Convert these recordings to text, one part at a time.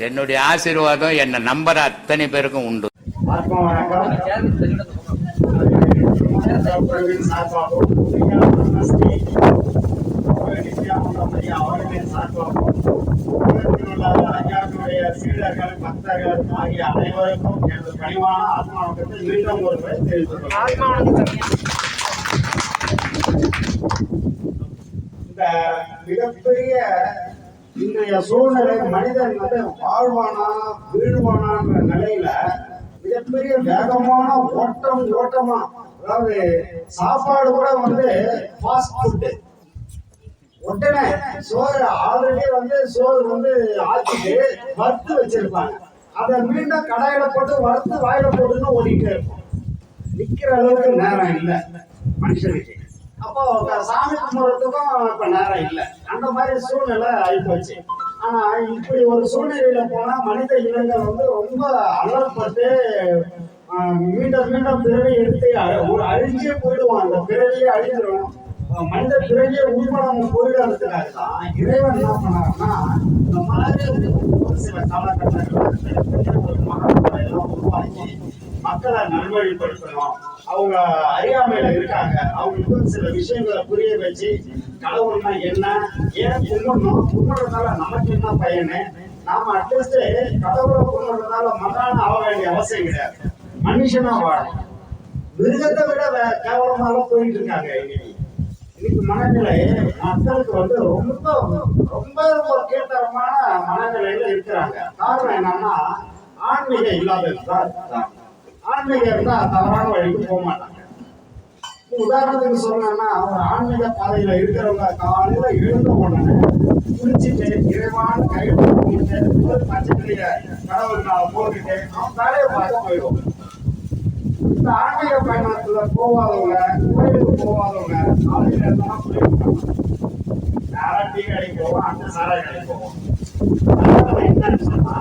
என்னுடைய ஆசீர்வாதம் என்னை நம்புற அத்தனை பேருக்கும் உண்டு. சீடர்கள் பக்தர்கள் ஆகிய அனைவருக்கும் எனது ஆத்மா மீண்டும் ஒரு இந்த மிகப்பெரிய இன்றைய சூழ்நிலை மனிதன் வந்து வாழ்வானா வீழ்வானான்ற நிலையில மிகப்பெரிய வேகமான ஓட்டம் ஓட்டமா அதாவது சாப்பாடு கூட வந்து ஃபாஸ்ட் ஃபுட்டு உடனே சோறு ஆல்ரெடி வந்து சோறு வந்து ஆக்கிட்டு வறுத்து வச்சிருப்பாங்க. அதை மீண்டும் கடாயில போட்டு வறுத்து வாயில போட்டுன்னு ஓடிட்டே இருக்கும் நிக்கிற அளவுக்கு நேரம் இல்லை மனுஷனுக்கு. அப்போ சாமி கும்பிட்றதுக்கும் இப்ப நேரம் இல்லை. அந்த மாதிரி சூழ்நிலை ஆயிப்போச்சு ஆனா இப்படி ஒரு சூழ்நிலையில போனா மனித இனங்கள் வந்து ரொம்ப அலர்பட்டு மீண்டும் மீண்டும் பிறவி எடுத்து ஒரு அழிஞ்சே போயிடுவான். அந்த பிறவியே அழிஞ்சிடும் மனித பிறவியே உள்படம் போயிடுறதுக்காக தான் இறைவன் என்ன பண்ணாருன்னா இந்த மாதிரி ஒரு சில காலகட்டங்களில் ஒரு மகான்களை எல்லாம் உருவாக்கி மக்களை நல்வழிப்படுத்தணும். அவங்க அறியாமையில இருக்காங்க. அவங்களுக்கு சில விஷயங்களை புரிய வச்சு கடவுள்னா என்ன ஏன் கும்பிடணும் கும்பிடுறதுனால நமக்கு என்ன பயனு? நாம அட்லீஸ்ட் கடவுளை கும்பிடுறதுனால மகான் ஆக வேண்டிய அவசியம் கிடையாது. மனுஷனா வாழணும். மிருகத்தை விட வே- கேவலமாக போயிட்டு இருக்காங்க இன்னைக்கு. இன்னைக்கு மனநிலை மக்களுக்கு வந்து ரொம்ப ரொம்ப ரொம்ப கீழ்த்தரமான மனநிலையில இருக்கிறாங்க. காரணம் என்னன்னா ஆன்மீகம் இல்லாதது தான் ஆன்மீக ஆன்மீகம் இருந்தா தவறான வழிக்கு போக மாட்டாங்க. உதாரணத்துக்கு சொல்லணும்னா ஒரு ஆன்மீக பாதையில இருக்கிறவங்க காலையில எழுந்த உடனே குளிச்சுட்டு இறைவான் கைவிட்டு போட்டு ஒரு பச்சைக்கிளிய கடவுள் நாள் போட்டுட்டு அவன் வேலையை பார்த்து போயிடுவோம் இந்த ஆன்மீக பயணத்துல போகாதவங்க கோயிலுக்கு போகாதவங்க காலையில இருந்தா போயிருக்காங்க நேரம் டீ கடைக்கு போவோம் அந்த சாராய கடைக்கு போவோம். என்னன்னு சொன்னா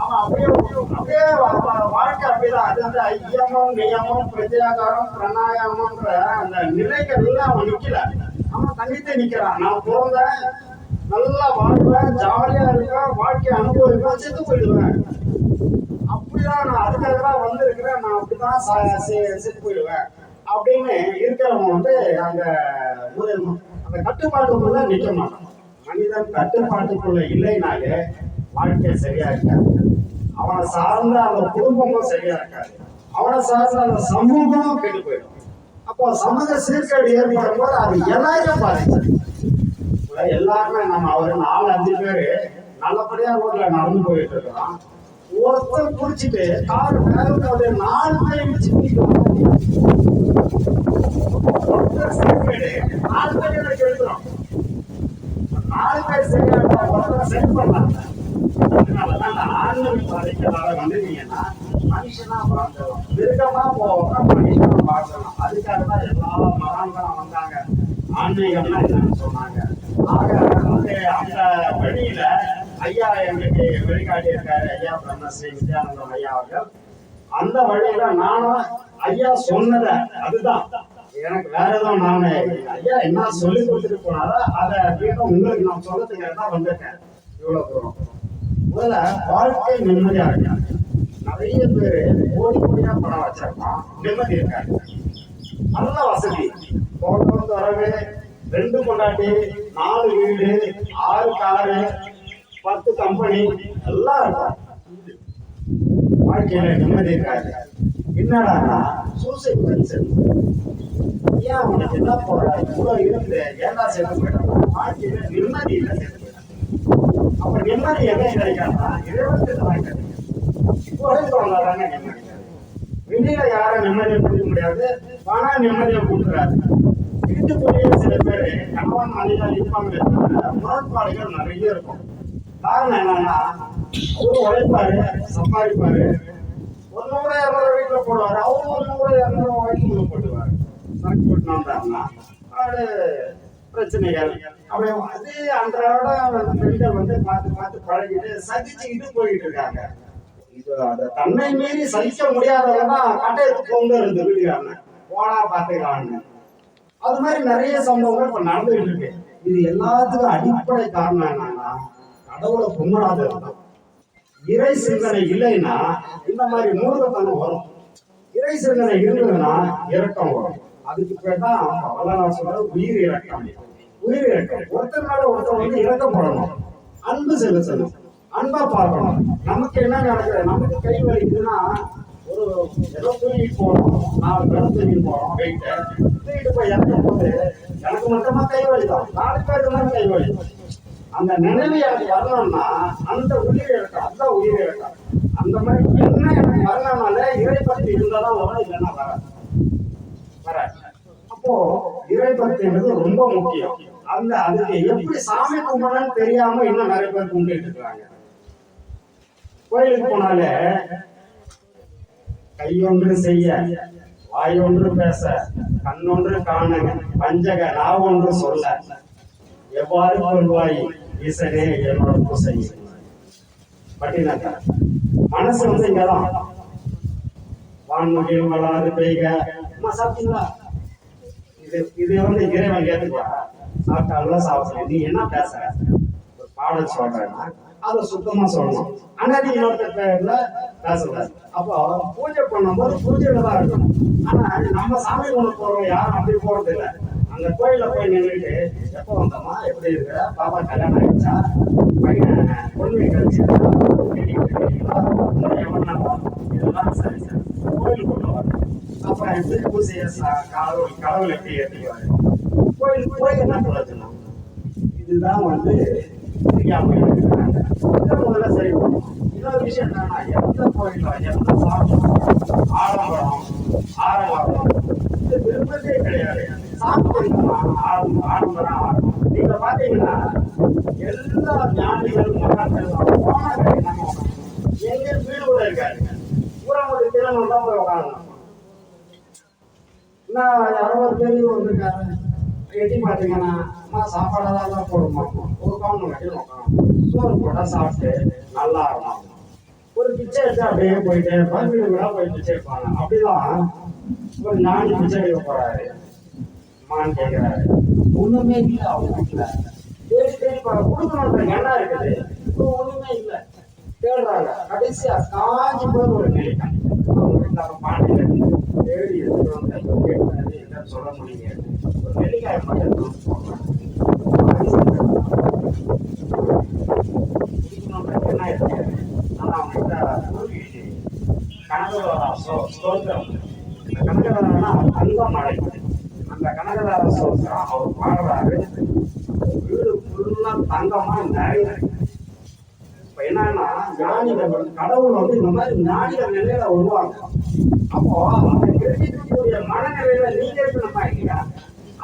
அவன் அப்படியே அப்படியே வா- வா- வாழ்க்கை அப்படிதான் அது அந்த ஐயமும் நியமம் பிரத்யாகாரம் பிரணாயாமன்ற அந்த நிலைகள்லாம் அவன் நிக்கல. அவன் தனித்தே நிக்கிறான். நான் பிறந்தேன் நல்லா வாழ்வேன் ஜாலியா இருக்கேன் வாழ்க்கையை அனுபவிப்பேன் செத்து போயிடுவேன். அப்படிதான் நான் அதுக்காக தான் வந்திருக்கிறேன். நான் அப்படிதான் செ- செத்து போயிடுவேன். அப்படின்னு இருக்கிறவங்க வந்து அந்த அந்த கட்டுப்பாட்டுக்குள்ள நிக்க மாட்டான். மனிதன் கட்டுப்பாட்டுக்குள்ள இல்லைனாலே வாழ்க்கை சரியா இருக்காது அவனை சார்ந்த அந்த குடும்பமும் சரியா இருக்காது. அவனை சார்ந்த அந்த சமூகமும் கெட்டு போயிடும். அப்போ சமூக சீர்கேடு ஏற்படும் போது அது எல்லாரையும் பாதிக்கும். எல்லாருமே நம்ம அவரு நாலு அஞ்சு பேரு நல்லபடியா ரோட்ல நடந்து போயிட்டு இருக்கிறோம். ஒருத்தர் குடிச்சிட்டு கார் வேற நாலு பேர் இடிச்சு ஒருத்தர் நாலு பேர் நாலு பேர் சரியா இருந்தா ஒருத்தர் அதனால தான் இந்த ஆன்மீக பாதைக்கு வந்தீங்கன்னா மனுஷனா வாழ்ந்துடும் மிருகமா போவாங்க மனுஷனா வாழ்ந்துடும் அதுக்காக தான் எல்லா மகான்களும் வந்தாங்க ஆன்மீகம்னா என்னன்னு சொன்னாங்க ஆக வந்து அந்த வழியில ஐயா எங்களுக்கு வழிகாட்டி இருக்காரு ஐயா பிரம்மஸ்ரீ வித்யானந்தம் ஐயா அவர்கள் அந்த வழியில நானும் ஐயா சொன்னத அதுதான் எனக்கு வேற எதுவும் நானு ஐயா என்ன சொல்லி கொடுத்துட்டு போனாரோ அதை மீண்டும் உங்களுக்கு நான் சொல்லத்துக்காக தான் வந்திருக்கேன் இவ்வளவு தூரம் முதல்ல வாழ்க்கை நிம்மதியா இருக்காங்க நிறைய பேர் கோடி கோடியா பணம் வச்சிருக்கான் நிம்மதி இருக்காங்க நல்ல வசதி. போக்குவரத்து வரவு ரெண்டு கொண்டாட்டி நாலு வீடு ஆறு காரு பத்து கம்பெனி எல்லாம் இருக்கும் வாழ்க்கையில நிம்மதி இருக்காது. என்னடா சூசைட் கன்செப்ட் ஏன் உனக்கு என்ன போற? இவ்வளவு இருந்து ஏன்டா சேர்த்து போயிட்டான்? வாழ்க்கையில நிம்மதி இல்லை. அப்புறம் போயிட்டான் அப்ப நிம்மதி எங்க கிடைக்காதா இறைவனுக்கு தான் கிடைக்கும் உழைப்பவங்க தானே நிம்மதி கிடைக்கும். வெளியில யாரும் நிம்மதியை கொடுக்க முடியாது பணம் நிம்மதியை கொடுக்குறாரு. வீட்டுக்குள்ளேயே சில பேர் கணவன் மனைவிகள் இருப்பாங்க தவிர முரண்பாடுகள் நிறைய இருக்கும். காரணம் என்னன்னா அவரு உழைப்பாரு சம்பாதிப்பாரு. ஒரு நூறு இரநூறு வீட்டில் போடுவார். அவரு ஒரு நூறு இரநூறு வயிற்றுல போட்டுவார். சரக்கு போட்டு வந்தாருன்னா அது பிரச்சனைகள். அப்படி அது அன்றாட பெண்கள் வந்து பார்த்து பார்த்து பழகிட்டு சகிச்சுக்கிட்டு போயிட்டு இருக்காங்க. இது அதை தன்னை மீறி சகிக்க முடியாதவங்க தான் கட்டையத்து போங்க இருந்து வீட்டுக்காரன். போனா பார்த்துக்கலான்னு. அது மாதிரி நிறைய சம்பவங்கள் இப்ப நடந்துட்டு இருக்கு. இது எல்லாத்துக்கும் அடிப்படை காரணம் என்னன்னா கடவுளை கும்பிடாத தான். இறை சிந்தனை இல்லைன்னா இந்த மாதிரி மூர்க்கத்தனம் வரும். இறை சிந்தனை இருந்ததுன்னா இரக்கம் வரும். அதுக்கு பேர் தான் வல்லநாள் உயிர் உயிர் இரக்கம். உயிர் இரக்கம் ஒருத்தர் மேல ஒருத்தர் வந்து இறக்கப்படணும். அன்பு செலுத்தணும். அன்பா பார்க்கணும். நமக்கு என்ன நடக்குது? நமக்கு கை வலிக்குதுன்னா ஒரு ஏதோ தூக்கிட்டு போறோம். நாலு பேரும் தூங்கி போறோம். வெயிட்ட தூக்கிட்டு போய் இறக்கும் போது எனக்கு மட்டுமா கை வலிதான் நாலு பேருக்கு தான் கை வலி. அந்த நினைவு எனக்கு வரணும்னா அந்த உயிர் இழக்கம் அந்த உயிர் இழக்கம் அந்த மாதிரி என்ன எனக்கு வரணும்னால இறை பற்றி இருந்தாலும் வரும் இல்லைன்னா வராது. வராது. அப்போ இறை பக்தின்றது ரொம்ப முக்கியம். அந்த அதுக்கு எப்படி சாமி கும்பிடணும்னு தெரியாம இன்னும் நிறைய பேர் கும்பிட்டு இருக்காங்க. கோயிலுக்கு போனாலே கையொன்று செய்ய வாயொன்று பேச கண்ணொன்று காண பஞ்சக நாவொன்று சொல்ல. எவ்வாறு கொள்வாய்? ஈசனே என்னோட பூசை. பட்டினத்தா. மனசு வந்து இங்கதான். வான்முகில் வளாறு பெய்க. சாப்பிட்டீங்களா இது இது வந்து இறைவன் ஏத்துக்கலாம் சாப்பிட்டாலும் சாப்பிடலாம் நீ என்ன பேச ஒரு பாடல் சொல்றேன்னா அதை சுத்தமா சொல்லணும். ஆனா நீ இன்னொருத்தர் பேசல. அப்போ பூஜை பண்ணும்போது பூஜையில தான் இருக்கணும். ஆனா நம்ம சாமி கொண்டு போறோம் யாரும் அப்படி போறது இல்லை அந்த கோயிலில் போய் நின்றுட்டு எப்போ வந்தோமா எப்படி இருக்கிற பாப்பா கல்யாணம் ஆகிடுச்சா பையன் பொண்ணு கழிச்சா? இதெல்லாம் சரி சரி. கோயிலுக்கு கொண்டு வரணும் அப்புறம் எப்படி பூஜையை சா- கடவுள் கடவுள் எப்படி ஏற்றுக்குவாரு கோயிலுக்கு போய் என்ன பிரயோஜனம்? இதுதான் வந்து தெரியாம இருக்கிறாங்க. இதை முதல்ல சரி பண்ணணும். இன்னொரு விஷயம் என்னன்னா எந்த கோயிலோ எந்த சாப்பிடும் ஆடம்பரம் ஆரவாரம் இது விருப்பத்தே கிடையாது. சாப்பிட்டு ஆடும் ஆடம்பரம் ஆடும் நீங்க பாத்தீங்கன்னா எல்லா ஞானிகளும் மகான்களும் எங்க வீடு கூட பூரா ஒரு திருமணம் தான் போய் உட்காரணும் நான் யாரோ ஒரு பெரியவர் வந்திருக்காரு எட்டி பார்த்தீங்கன்னா அம்மா சாப்பாடாக தான் போடுமா ஒரு கவுண்ட் கட்டி உட்காந்து சோறு போட்டா சாப்பிட்டு நல்லா இருக்கும் ஒரு பிச்சை எடுத்து அப்படியே போயிட்டு இருப்பாங்க வீடு வீடா போய் பிச்சை எடுப்பாங்க அப்படிதான் ஒரு ஞானி பிச்சை எடுக்க போறாரு. அம்மான்னு கேட்கிறாரு ஒண்ணுமே இல்லை அவங்க கொடுக்கணுன்ற எண்ணம் இருக்குது இப்போ ஒண்ணுமே இல்லை. தேடுறாங்க கடைசியா காஞ்சி போய் ஒரு நிலைக்காங்க அவங்க தேடி எடுத்துட்டு வந்து சொல்ல முடியாது ஒரு நெல்லிக்காய் மட்டும் எடுத்துட்டு போறாங்க குடிக்கணுன்ற எண்ணம் இருக்கு ஆனா அவங்க கிட்ட ஒரு கனகதாரா ஸ்தோ- ஸ்தோத்திரம் இந்த கனகதாரனா தங்க மழை அந்த கனகதார ஸ்தோத்திரம் அவர் பாடுறாரு வீடு ஃபுல்லா தங்கமா நிறைய இப்போ என்னன்னா ஞானிகள் வந்து கடவுள் வந்து இந்த மாதிரி ஞானிகள் நிலையில வருவாங்க. அப்போ அந்த தெரிஞ்சிக்கக்கூடிய மனநிலையில நீங்க இருக்கணுமா இல்லையா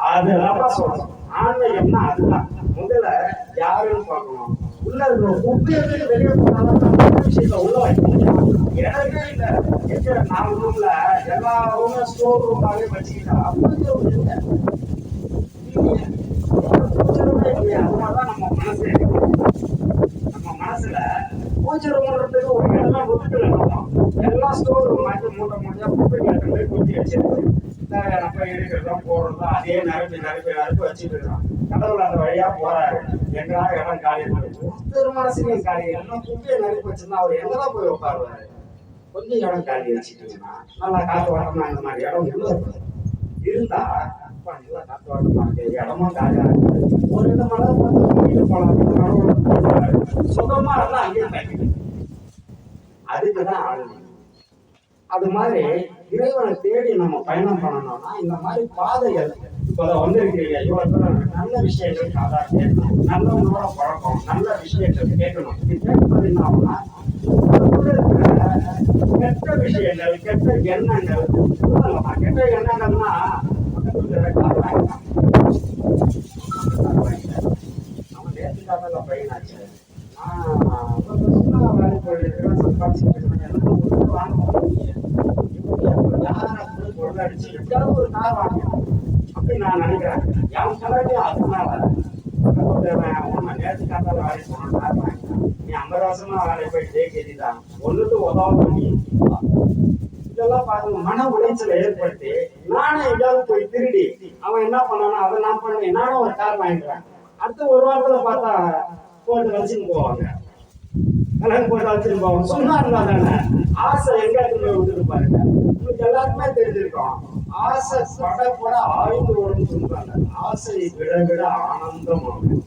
அதுதான் சொல்றோம் ஆன்மீகம்னா அதுதான். முதல்ல யாருன்னு பார்க்கணும். உள்ள இருக்கிற குப்பையத்துக்கு வெளியே போனாலும் விஷயத்த உள்ள வைக்க முடியும் இல்லை. இல்ல எங்க நாலு ரூம்ல எல்லா ரூமும் ஸ்டோர் ரூமாவே வச்சுக்கிட்டா பூஜை room இல்ல. இல்லையே. பூஜை நம்ம மனசு நம்ம பூஜை ரூம்ன்றதுக்கு ஒரு இடம்லாம் ஒதுக்கல எல்லா எல்லாம் ஸ்டோர் ரூம் ஆக்கி மூட்டை மூட்டையா குப்பை கட்ட போய் குத்தி வச்சிருக்கு தேவையான போய் இருக்கிறதா அதே நிரப்பி நிரப்பி நிரப்பி வச்சுட்டு இருக்கிறோம். கடவுள் அந்த வழியா போறாரு. எங்கடா இடம் காலி இருக்கு ஒருத்தர் மனசுலையும் காலி. எல்லாம் குப்பையை நிரப்பி வச்சிருந்தா அவர் எங்கதான் போய் உட்காருவாரு? கொஞ்சம் இடம் காலி வச்சுட்டு நல்லா காத்து வரணும் இந்த மாதிரி இடம் உள்ள இருந்தா அப்பா, நல்லா காத்து வட்டமா ஒரு ரெண்டு மழை பார்த்து வீட்டு போலாம் கடவுள் சுகமா இருந்தா அங்கேயும் அதுக்குதான் ஆளுநர் அது மாதிரி இறைவனை தேடி நம்ம பயணம் பண்ணணும்னா இந்த மாதிரி பாதைகள். இப்போ வந்திருக்கிறீங்க. இவ்வளோ தூரம் நல்ல விஷயங்கள் காதா கேட்கணும் நல்லவங்களோட பழக்கம் நல்ல விஷயங்கள் கேட்கணும். இது கெட்ட விஷயங்கள் கெட்ட எண்ணங்கள் சொல்லலாமா? கெட்ட எண்ணங்கள்னா வாங்கிக்கலாம். நம்ம நான் வாங்க அடிச்சு ஒரு வாங்கணும் அப்படின்னு நான் நினைக்கிறேன் என் கலாட்டியும் அதனால நேற்று காத்தால வேலைக்கு போன நீ ஐம்பது வருஷமா வேலைக்கு போய் ஜெயிக்கிறீ தான் ஒண்ணுக்கு உதவ பண்ணி இதெல்லாம் பார்த்து மன உளைச்சலை ஏற்படுத்தி நானும் எங்கேயாவது போய் திருடி அவன் என்ன பண்ணானோ அதை நான் பண்ணுவேன் நானும் ஒரு கார் வாங்கிக்கிறேன். அடுத்த ஒரு வாரத்துல பார்த்தா போட்டு வச்சுன்னு போவாங்க. கணக்கு போட்டு வச்சுன்னு போவாங்க. சொன்னா இருந்தா தானே? ஆசை எங்க இடத்துல விட்டுட்டு பாருங்க. உங்களுக்கு எல்லாருக்குமே தெரிஞ்சிருக்கோம். ஆசை பட பட ஆய்ந்து வரும்னு சொல்றாங்க ஆசை விட விட ஆனந்தம் ஆகும்